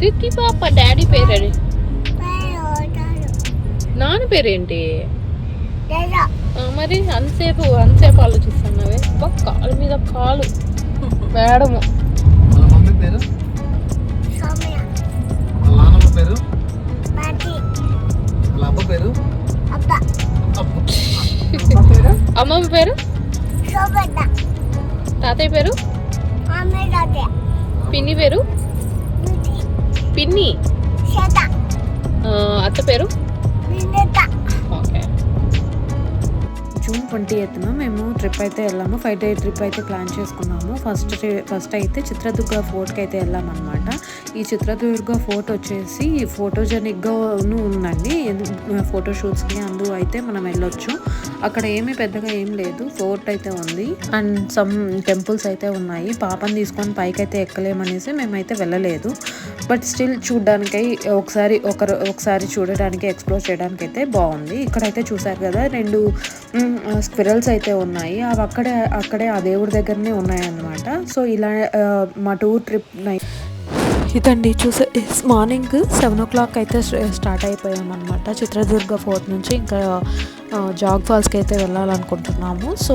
తిత్తి పాప డాడీ పేరు నాన్న పేరేంటి? మరి అంతసేపు అంతసేపు ఆలోచిస్తున్నావే. కాలు మీద కాలు. మేడము. పిన్ని పేరు? పిన్ని? ఆ, అత్త పేరు? ఓకే. జూన్ ట్వంటీ ఎయిత్న మేము ట్రిప్ అయితే వెళ్ళాము. ఫైవ్ డే ట్రిప్ అయితే ప్లాన్ చేసుకున్నాము. ఫస్ట్ ఫస్ట్ అయితే చిత్రదుర్గ ఫోర్ట్కి అయితే వెళ్ళామన్నమాట. ఈ చిత్రదుర్గ ఫోర్ట్ వచ్చేసి ఫోటోజెనిక్గాను ఉందండి. ఫోటో షూట్స్కి అందు అయితే మనం వెళ్ళొచ్చు. అక్కడ ఏమీ పెద్దగా ఏం లేదు. ఫోర్ట్ అయితే ఉంది. అండ్ సమ్ టెంపుల్స్ అయితే ఉన్నాయి. పాపని తీసుకొని పైకి అయితే ఎక్కలేమనేసి మేమైతే వెళ్ళలేదు. బట్ స్టిల్ చూడడానికై ఒకసారి ఒకరు ఒకసారి చూడడానికి ఎక్స్ప్లోర్ చేయడానికి అయితే బాగుంది ఇక్కడైతే చూసారు కదా రెండు స్క్విరల్స్ అయితే ఉన్నాయి. అవి అక్కడే అక్కడే ఆ దేవుడి దగ్గరనే ఉన్నాయన్నమాట. సో ఇలా మా టూర్ ట్రిప్ ఇదండి చూసే మార్నింగ్ సెవెన్ ఓ క్లాక్ అయితే స్టార్ట్ అయిపోయామన్నమాట. చిత్రదుర్గ ఫోర్ట్ నుంచి ఇంకా జాగ్ ఫాల్స్కి అయితే వెళ్ళాలనుకుంటున్నాము. సో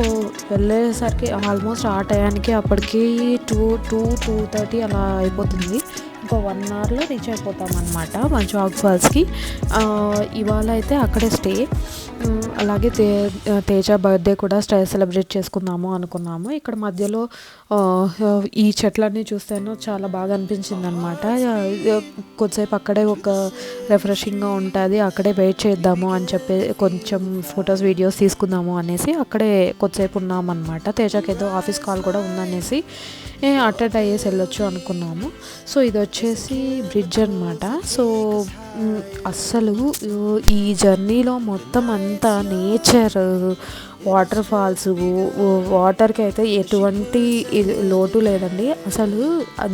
వెళ్ళేసరికి ఆల్మోస్ట్ ఆ టయానికి అప్పటికి టూ టూ టూ థర్టీ అలా అయిపోతుంది. ఇంకో వన్ అవర్లో రీచ్ అయిపోతాం అనమాట మా జాగ్ ఫాల్స్కి. ఇవాళ అయితే అక్కడే స్టే. అలాగే తే తేజ బర్త్డే కూడా స్టే సెలబ్రేట్ చేసుకుందాము అనుకున్నాము. ఇక్కడ మధ్యలో ఈ చెట్లన్నీ చూస్తేనో చాలా బాగా అనిపించింది అనమాట కొద్దిసేపు అక్కడే ఒక రిఫ్రెషింగ్గా ఉంటుంది అక్కడే వెయిట్ చేద్దాము అని చెప్పి కొంచెం ఫొటోస్ వీడియోస్ తీసుకుందాము అనేసి అక్కడే కొద్దిసేపు ఉన్నామన్నమాట. తేజకి ఏదో ఆఫీస్ కాల్ కూడా ఉందనేసి అటెండ్ అయ్యేసి వెళ్ళొచ్చు అనుకున్నాము. సో ఇది వచ్చేసి బ్రిడ్జ్ అనమాట సో అస్సలు ఈ జర్నీలో మొత్తం అంతా నేచర్ వాటర్ ఫాల్స్ వాటర్కి అయితే ఎటువంటి లోటు లేదండి. అసలు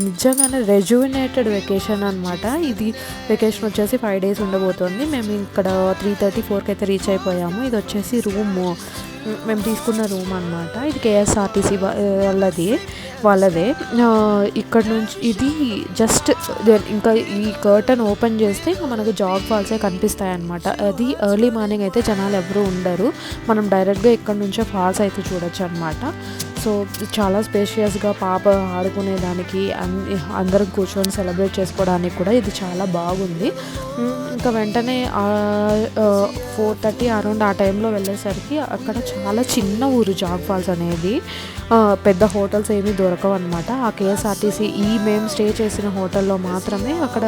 నిజంగానే రెజ్యువినేటెడ్ వెకేషన్ అనమాట ఇది వెకేషన్ వచ్చేసి ఫైవ్ డేస్ ఉండబోతోంది. మేము ఇక్కడ త్రీ థర్టీ ఫోర్కి అయితే రీచ్ అయిపోయాము. ఇది వచ్చేసి రూమ్. మేము తీసుకున్న రూమ్ అనమాట ఇది కేఎస్ఆర్టీసీ వాళ్ళది. వాళ్ళదే. ఇక్కడ నుంచి ఇది జస్ట్ ఇంకా ఈ కర్టన్ ఓపెన్ చేస్తే ఇంకా మనకు జాగ్ ఫాల్సే కనిపిస్తాయి అనమాట అది ఎర్లీ మార్నింగ్ అయితే జనాలు ఎవరు ఉండరు. మనం డైరెక్ట్గా ఇక్కడ నుంచే ఫాల్స్ అయితే చూడొచ్చు అనమాట సో చాలా స్పేషియస్గా పాప ఆడుకునేదానికి అందరం కూర్చొని సెలబ్రేట్ చేసుకోవడానికి కూడా ఇది చాలా బాగుంది. ఇంకా వెంటనే ఫోర్ థర్టీ అరౌండ్ ఆ టైంలో వెళ్ళేసరికి అక్కడ చాలా చిన్న ఊరు జాగ్ ఫాల్స్ అనేది. పెద్ద హోటల్స్ ఏమీ దొరకవు అనమాట ఆ కేఎస్ఆర్టీసీ ఈ మేము స్టే చేసిన హోటల్లో మాత్రమే అక్కడ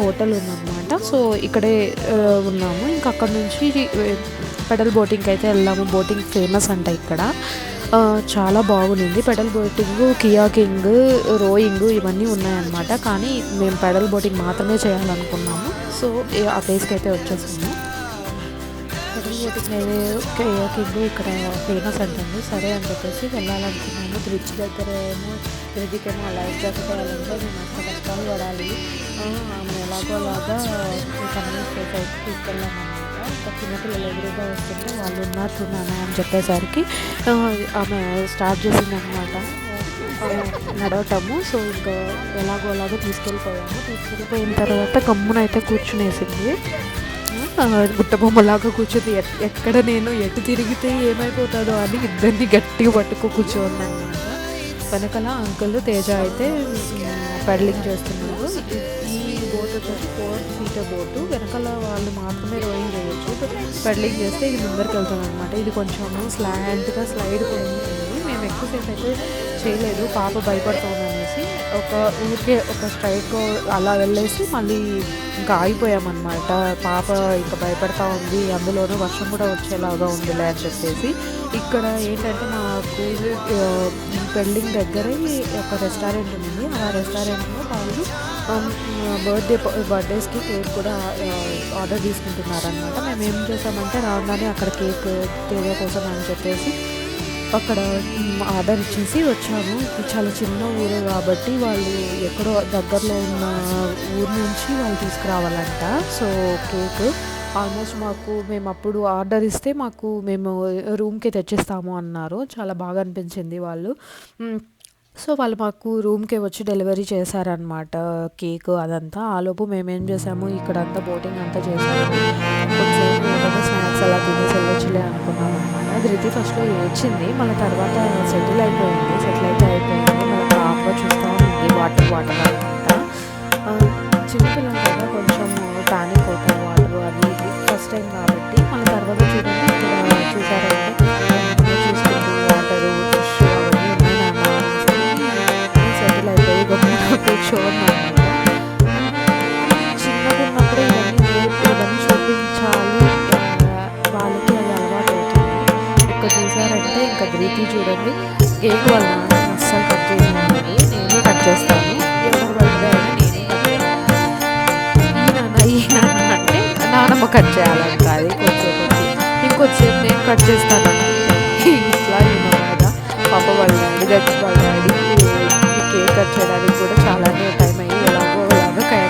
హోటల్ ఉందన్నమాట. సో ఇక్కడే ఉన్నాము. ఇంకా అక్కడ నుంచి పెడల్ బోటింగ్కి అయితే వెళ్ళాము. బోటింగ్ ఫేమస్ అంట ఇక్కడ. చాలా బాగుంది పెడల్ బోటింగ్ కియాకింగ్ రోయింగ్ ఇవన్నీ ఉన్నాయన్నమాట. కానీ మేము పెడల్ బోటింగ్ మాత్రమే చేయాలనుకున్నాము. సో ఆ ప్లేస్కి అయితే వచ్చేసాము. పెడల్ బోటింగ్ కియాకింగ్ ఇక్కడ ఫేమస్ అంటుంది. సరే అని చెప్పేసి వెళ్ళాలనుకున్నాము. బ్రిడ్జ్ దగ్గర ఏమో బ్రిడ్జ్కేమో లైఫ్ జాకెట్ వేయాలంటే మేము అంత కష్టాలు పడాలి. ఆమె ఎలాగో అలాగా కన్వీన్స్ చేసి తీసుకెళ్ళామన్నమాట ఇంకా చిన్నపిల్లలు ఎదురుగా వస్తుంటే వాళ్ళు ఉన్నట్టున్నాను అని చెప్పేసరికి ఆమె స్టార్ట్ చేసిందనమాట నడవటము సో ఇంకా ఎలాగో అలాగో తీసుకెళ్ళిపోయాము. తీసుకెళ్ళిపోయిన తర్వాత గమ్మునైతే కూర్చునేసింది. గుట్టబొమ్మలాగా కూర్చుంది. ఎక్కడ నేను ఎటు తిరిగితే ఏమైపోతుందో అని ఇద్దరిని గట్టిగా పట్టుకు కూర్చోన్నాను. అనమాట వెనకాల అంకుల్ తేజ అయితే పెడలింగ్ చేస్తున్నారు. వచ్చేసి ఫోర్ సీటర్ బోటు వెనకాల వాళ్ళు మాత్రమే రోయింగ్ చేయొచ్చు. పెడలింగ్ చేస్తే ఇది ముందరికి వెళ్తుంది అనమాట ఇది కొంచెం స్లాంట్గా స్లైడ్ పోయింది ఉంటుంది మేము ఎక్కువసేపు అయితే చేయలేదు. పాప భయపడుతుంది అనేసి ఒక ఊరికే ఒక స్ట్రైట్ అలా వెళ్ళేసి మళ్ళీ ఇంకా ఆగిపోయామన్నమాట పాప ఇంకా భయపడతా ఉంది. అందులోనూ వర్షం కూడా వచ్చేలాగా ఉందిలే అని చెప్పేసి. ఇక్కడ ఏంటంటే మాకు బిల్డింగ్ దగ్గరే ఒక రెస్టారెంట్ ఉంది. ఆ రెస్టారెంట్లో వాళ్ళు బర్త్డే బర్త్డేస్కి కేక్ కూడా ఆర్డర్ తీసుకుంటున్నారనమాట మేము ఏం చేసామంటే రాగానే అక్కడ కేక్ తేజ కోసం అని చెప్పేసి అక్కడ ఆర్డర్ ఇచ్చేసి వచ్చాము. చాలా చిన్న ఊరు కాబట్టి వాళ్ళు ఎక్కడో దగ్గరలో ఉన్న ఊరు నుంచి వాళ్ళు తీసుకురావాలంట. సో కేక్ ఆల్మోస్ట్ మాకు మేము అప్పుడు ఆర్డర్ ఇస్తే మాకు మేము రూమ్కి తెచ్చిస్తాము అన్నారు. చాలా బాగా అనిపించింది వాళ్ళు. సో వాళ్ళు మాకు రూమ్కి వచ్చి డెలివరీ చేశారనమాట కేక్ అదంతా. ఆలోపు మేమేం చేసాము ఇక్కడ అంతా బోటింగ్ అంతా చేసాము స్నాక్స్ అలా తినేసి వెళ్ళొచ్చులే అనుకున్నాం అనమాట ధృతి ఫస్ట్లో ఏడ్చింది. మళ్ళీ తర్వాత సెటిల్ అయిపోయింది. సెటిల్ అయితే అయిపోయింది. మళ్ళీ కామ్గా చూస్తూ ఉంది వాటర్ వాటర్ అనమాట చిన్నపిల్లలు కదా కొంచెం ప్యానిక్ అవుతారు వాటర్ అది ఫస్ట్ టైం కాబట్టి అది దగ్గర కేక్ కట్ చేయడానికి కూడా చాలానే టైం అయ్యి ఎలాగో ఎలాగో